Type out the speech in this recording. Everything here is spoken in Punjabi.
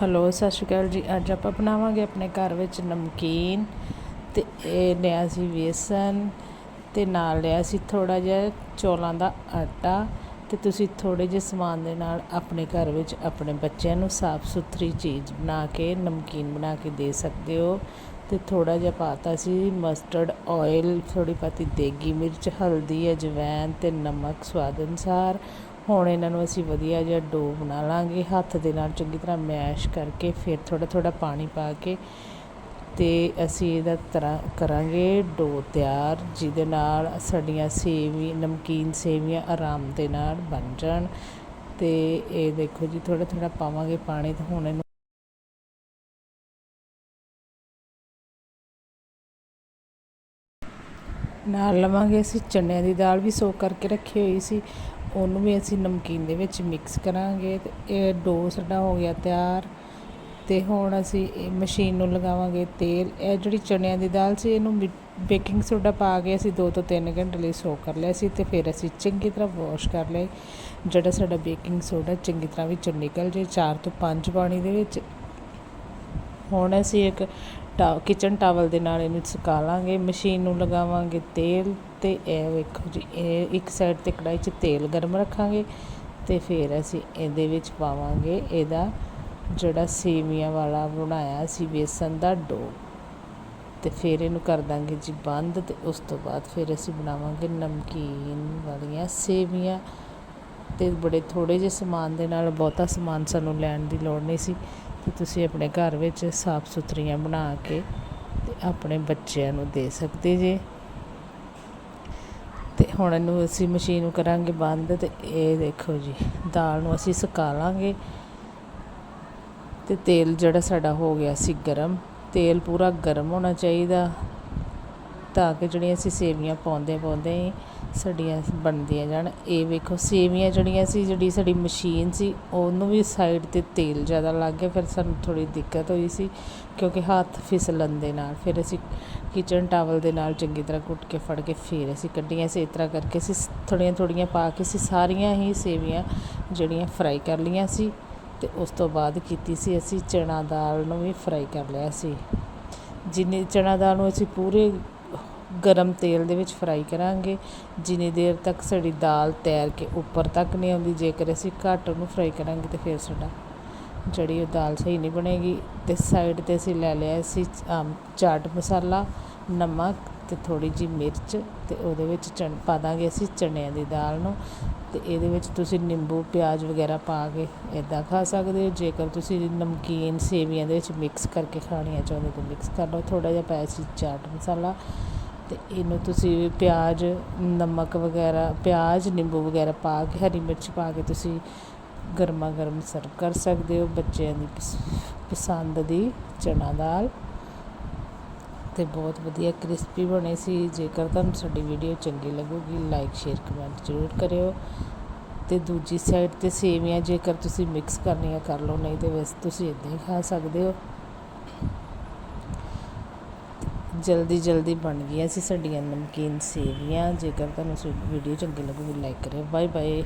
ਹੈਲੋ, ਸਤਿ ਸ਼੍ਰੀ ਅਕਾਲ ਜੀ। ਅੱਜ ਆਪਾਂ ਬਣਾਵਾਂਗੇ ਆਪਣੇ ਘਰ ਵਿੱਚ ਨਮਕੀਨ ਤੇ ਇਹ ਲਿਆ ਸੀ ਵੇਸਣ ਤੇ ਨਾਲ ਲਿਆ ਸੀ ਥੋੜਾ ਜਿਹਾ ਚੌਲਾਂ ਦਾ ਆਟਾ ਤੇ ਤੁਸੀਂ ਥੋੜੇ ਜਿਹੇ ਸਮਾਨ ਦੇ ਨਾਲ ਆਪਣੇ ਘਰ ਵਿੱਚ ਆਪਣੇ ਬੱਚਿਆਂ ਨੂੰ ਸਾਫ਼ ਸੁਥਰੀ ਚੀਜ਼ ਬਣਾ ਕੇ, ਨਮਕੀਨ ਬਣਾ ਕੇ ਦੇ ਸਕਦੇ ਹੋ। ਤੇ ਥੋੜਾ ਜਿਹਾ ਪਾਤਾ ਸੀ ਮਸਟਰਡ ਆਇਲ ਥੋੜੀ ਪਾਤੀ ਦੇਗੀ ਮਿਰਚ, ਹਲਦੀ ਅਜਵੈਨ ਤੇ ਨਮਕ ਸਵਾਦ ਅਨੁਸਾਰ। ਹੁਣ ਇਹਨਾਂ ਨੂੰ ਅਸੀਂ ਵਧੀਆ ਜਿਹਾ ਡੋ ਬਣਾ ਲਾਂਗੇ, ਹੱਥ ਦੇ ਨਾਲ ਚੰਗੀ ਤਰ੍ਹਾਂ ਮੈਸ਼ ਕਰਕੇ ਫਿਰ ਥੋੜਾ ਥੋੜਾ ਪਾਣੀ ਪਾ ਕੇ ਤੇ ਅਸੀਂ ਇਹਦਾ ਤਰ੍ਹਾਂ ਕਰਾਂਗੇ ਡੋ ਤਿਆਰ, ਜਿਹਦੇ ਨਾਲ ਸਾਡੀਆਂ ਸੇਵੀ ਨਮਕੀਨ ਸੇਵੀਆਂ ਆਰਾਮ ਦੇ ਨਾਲ ਬਣ ਜਾਣ ਤੇ ਇਹ ਦੇਖੋ ਜੀ ਥੋੜਾ ਥੋੜਾ ਪਾਵਾਂਗੇ ਪਾਣੀ ਤੇ ਹੁਣ ਇਹਨੂੰ ਨਾਲ ਲਵਾਂਗੇ ਅਸੀਂ ਚਨਿਆਂ ਦੀ ਦਾਲ ਵੀ ਸੋਕ ਕਰਕੇ ਰੱਖੀ ਹੋਈ ਸੀ। ਉਹਨੂੰ ਵੀ ਅਸੀਂ ਨਮਕੀਨ ਦੇ ਵਿੱਚ ਮਿਕਸ ਕਰਾਂਗੇ ਤੇ ਇਹ ਡੋ ਸਾਡਾ ਹੋ ਗਿਆ ਤਿਆਰ। ਤੇ ਹੁਣ ਅਸੀਂ ਇਹ ਮਸ਼ੀਨ ਨੂੰ ਲਗਾਵਾਂਗੇ ਤੇਲ। ਇਹ ਜਿਹੜੀ ਚਣਿਆਂ ਦੀ ਦਾਲ ਸੀ, ਇਹਨੂੰ ਬੇਕਿੰਗ ਸੋਡਾ ਪਾ ਕੇ ਅਸੀਂ 2 ਤੋਂ 3 ਘੰਟੇ ਲਈ ਸੋਕ ਕਰ ਲਿਆ ਸੀ ਤੇ ਫਿਰ ਅਸੀਂ ਚੰਗੀ ਤਰ੍ਹਾਂ ਵਾਸ਼ ਕਰ ਲਏ। ਜਿਹੜਾ ਸਾਡਾ ਬੇਕਿੰਗ ਸੋਡਾ ਚੰਗੀ ਤਰ੍ਹਾਂ ਵਿੱਚੋਂ ਨਿਕਲ ਜੇ 4 ਤੋਂ 5 ਪਾਣੀ ਦੇ ਵਿੱਚ। ਹੁਣ ਅਸੀਂ ਇੱਕ ਟਾ ਕਿਚਨ ਟਾਵਲ ਦੇ ਨਾਲ ਇਹਨੂੰ ਸੁਕਾ ਲਾਂਗੇ। ਮਸ਼ੀਨ ਨੂੰ ਲਗਾਵਾਂਗੇ ਤੇਲ। ਤੇ ਇਹ ਵੇਖੋ ਜੀ, ਇਹ ਇੱਕ ਸਾਈਡ ਤੇ ਕੜਾਈ 'ਚ ਤੇਲ ਗਰਮ ਰੱਖਾਂਗੇ ਤੇ ਫਿਰ ਅਸੀਂ ਇਹਦੇ ਵਿੱਚ ਪਾਵਾਂਗੇ ਇਹਦਾ ਜਿਹੜਾ ਸੇਵੀਆਂ ਵਾਲਾ ਬਣਾਇਆ ਸੀ ਬੇਸਨ ਦਾ ਡੋ। ਤੇ ਫਿਰ ਇਹਨੂੰ ਕਰ ਦਾਂਗੇ ਜੀ ਬੰਦ ਤੇ ਉਸ ਤੋਂ ਬਾਅਦ ਫਿਰ ਅਸੀਂ ਬਣਾਵਾਂਗੇ ਨਮਕੀਨ ਵਾਲੀਆਂ ਸੇਵੀਆਂ। ਤੇ ਬੜੇ ਥੋੜੇ ਜਿਹੇ ਸਮਾਨ ਦੇ ਨਾਲ ਬਹੁਤਾ ਸਮਾਨ ਸਾਨੂੰ ਲੈਣ ਦੀ ਲੋੜ ਨਹੀਂ ਸੀ ਤੇ ਤੁਸੀਂ ਆਪਣੇ ਘਰ ਵਿੱਚ ਸਾਫ਼ ਸੁਥਰੀਆਂ ਬਣਾ ਕੇ ਤੇ ਆਪਣੇ ਬੱਚਿਆਂ ਨੂੰ ਦੇ ਸਕਦੇ ਜੇ। ਹੁਣ ਇਹਨੂੰ ਅਸੀਂ ਮਸ਼ੀਨ ਨੂੰ ਕਰਾਂਗੇ ਬੰਦ ਤੇ ਇਹ ਦੇਖੋ ਜੀ, ਦਾਲ ਨੂੰ ਅਸੀਂ ਸੁਕਾ ਲਾਂਗੇ। ਤੇ ਤੇਲ ਜਿਹੜਾ ਸਾਡਾ ਹੋ ਗਿਆ ਸੀ ਗਰਮ, ਤੇਲ ਪੂਰਾ ਗਰਮ ਹੋਣਾ ਚਾਹੀਦਾ ਤਾਂ ਕਿ ਜਿਹੜੀਆਂ ਅਸੀਂ ਸੇਵੀਆਂ ਪਾਉਂਦੇ ਪਾਉਂਦੇ ਸਾਡੀਆਂ ਬਣਦੀਆਂ ਜਾਣ। ਇਹ ਵੇਖੋ, ਸੇਵੀਆਂ ਜਿਹੜੀਆਂ ਸੀ, ਜਿਹੜੀ ਸਾਡੀ ਮਸ਼ੀਨ ਸੀ, ਉਹਨੂੰ ਵੀ ਸਾਈਡ ਤੇ ਤੇਲ ਜ਼ਿਆਦਾ ਲੱਗ ਗਿਆ, ਫਿਰ ਸਾਨੂੰ ਥੋੜੀ ਦਿੱਕਤ ਹੋਈ ਸੀ, ਕਿਉਂਕਿ ਹੱਥ ਫਿਸਲਣ ਦੇ ਨਾਲ, ਫਿਰ ਅਸੀਂ ਕਿਚਨ ਟਾਵਲ ਦੇ ਨਾਲ ਚੰਗੀ ਤਰ੍ਹਾਂ ਕੁੱਟ ਕੇ ਫੜ ਕੇ ਫਿਰ ਅਸੀਂ ਕੱਢੀਆਂ ਸੀ, ਇਸ ਤਰ੍ਹਾਂ ਕਰਕੇ ਅਸੀਂ ਥੋੜੀਆਂ ਥੋੜੀਆਂ ਪਾ ਕੇ ਅਸੀਂ ਸਾਰੀਆਂ ਹੀ ਸੇਵੀਆਂ ਜਿਹੜੀਆਂ ਫਰਾਈ ਕਰ ਲਈਆਂ ਸੀ ਤੇ ਉਸ ਤੋਂ ਬਾਅਦ ਕੀਤੀ ਸੀ ਅਸੀਂ ਚਣਾ ਦਾਲ ਨੂੰ ਵੀ ਫਰਾਈ ਕਰ ਲਿਆ ਸੀ। ਜਿੰਨੀ ਚਣਾ ਦਾਲ ਨੂੰ ਅਸੀਂ ਪੂਰੇ ਗਰਮ ਤੇਲ ਦੇ ਵਿੱਚ ਫਰਾਈ ਕਰਾਂਗੇ। ਜਿੰਨੀ ਦੇਰ ਤੱਕ ਸਾਡੀ ਦਾਲ ਤੈਰ ਕੇ ਉੱਪਰ ਤੱਕ ਨਹੀਂ ਆਉਂਦੀ, ਜੇਕਰ ਅਸੀਂ ਘੱਟ ਉਹਨੂੰ ਫਰਾਈ ਕਰਾਂਗੇ ਤਾਂ ਫਿਰ ਸਾਡਾ ਜਿਹੜੀ ਉਹ ਦਾਲ ਸਹੀ ਨਹੀਂ ਬਣੇਗੀ। ਤੇ ਸਾਈਡ ਤੇ ਅਸੀਂ ਲੈ ਲਿਆ ਸੀ ਚਾਟ ਮਸਾਲਾ, ਨਮਕ ਤੇ ਥੋੜੀ ਜੀ ਮਿਰਚ ਤੇ ਉਹਦੇ ਵਿੱਚ ਚਣ, ਪਾ ਦਾਂਗੇ ਅਸੀਂ ਚਣਿਆਂ ਦੀ ਦਾਲ ਨੂੰ। ਤੇ ਇਹਦੇ ਵਿੱਚ ਤੁਸੀਂ ਨਿੰਬੂ, ਪਿਆਜ਼ ਵਗੈਰਾ ਪਾ ਕੇ ਇਦਾਂ ਖਾ ਸਕਦੇ ਹੋ। ਜੇਕਰ ਤੁਸੀਂ ਨਮਕੀਨ ਸੇਵੀਆਂ ਦੇ ਵਿੱਚ ਮਿਕਸ ਕਰਕੇ ਖਾਣੀਆਂ ਚਾਹੁੰਦੇ ਹੋ ਤਾਂ ਮਿਕਸ ਕਰ ਲਓ। ਥੋੜਾ ਜਿਹਾ ਪਾਇਆ ਸੀ ਚਾਟ ਮਸਾਲਾ ਅਤੇ ਇਹਨੂੰ ਤੁਸੀਂ ਪਿਆਜ਼, ਨਮਕ ਵਗੈਰਾ, ਪਿਆਜ਼, ਨਿੰਬੂ ਵਗੈਰਾ ਪਾ ਕੇ, ਹਰੀ ਮਿਰਚ ਪਾ ਕੇ ਤੁਸੀਂ ਗਰਮਾ ਗਰਮ ਸਰਵ ਕਰ ਸਕਦੇ ਹੋ ਬੱਚਿਆਂ ਦੀ ਪਸ, ਪਸੰਦ ਦੀ ਚਨਾ ਦਾਲ। ਅਤੇ ਬਹੁਤ ਵਧੀਆ ਕ੍ਰਿਸਪੀ ਬਣੇ ਸੀ। ਜੇਕਰ ਤੁਹਾਨੂੰ ਸਾਡੀ ਵੀਡੀਓ ਚੰਗੀ ਲੱਗੂਗੀ, ਲਾਈਕ, ਸ਼ੇਅਰ, ਕਮੈਂਟ ਜ਼ਰੂਰ ਕਰਿਓ। ਅਤੇ ਦੂਜੀ ਸਾਈਡ ਤੇ ਸੇਵੀਆਂ ਜੇਕਰ ਤੁਸੀਂ ਮਿਕਸ ਕਰਨੀਆਂ ਕਰ ਲਓ, ਨਹੀਂ ਤਾਂ ਵੈਸੇ ਤੁਸੀਂ ਇਦਾਂ ਹੀ ਖਾ ਸਕਦੇ ਹੋ। ਜਲਦੀ ਜਲਦੀ ਬਣ ਗਈਆਂ ਸੀ ਸਾਡੀਆਂ ਨਮਕੀਨ ਸੇਵੀਆਂ। ਜੇਕਰ ਤੁਹਾਨੂੰ ਵੀਡੀਓ ਚੰਗੀ ਲੱਗੂਗੀ ਲਾਈਕ ਕਰਿਓ। Bye bye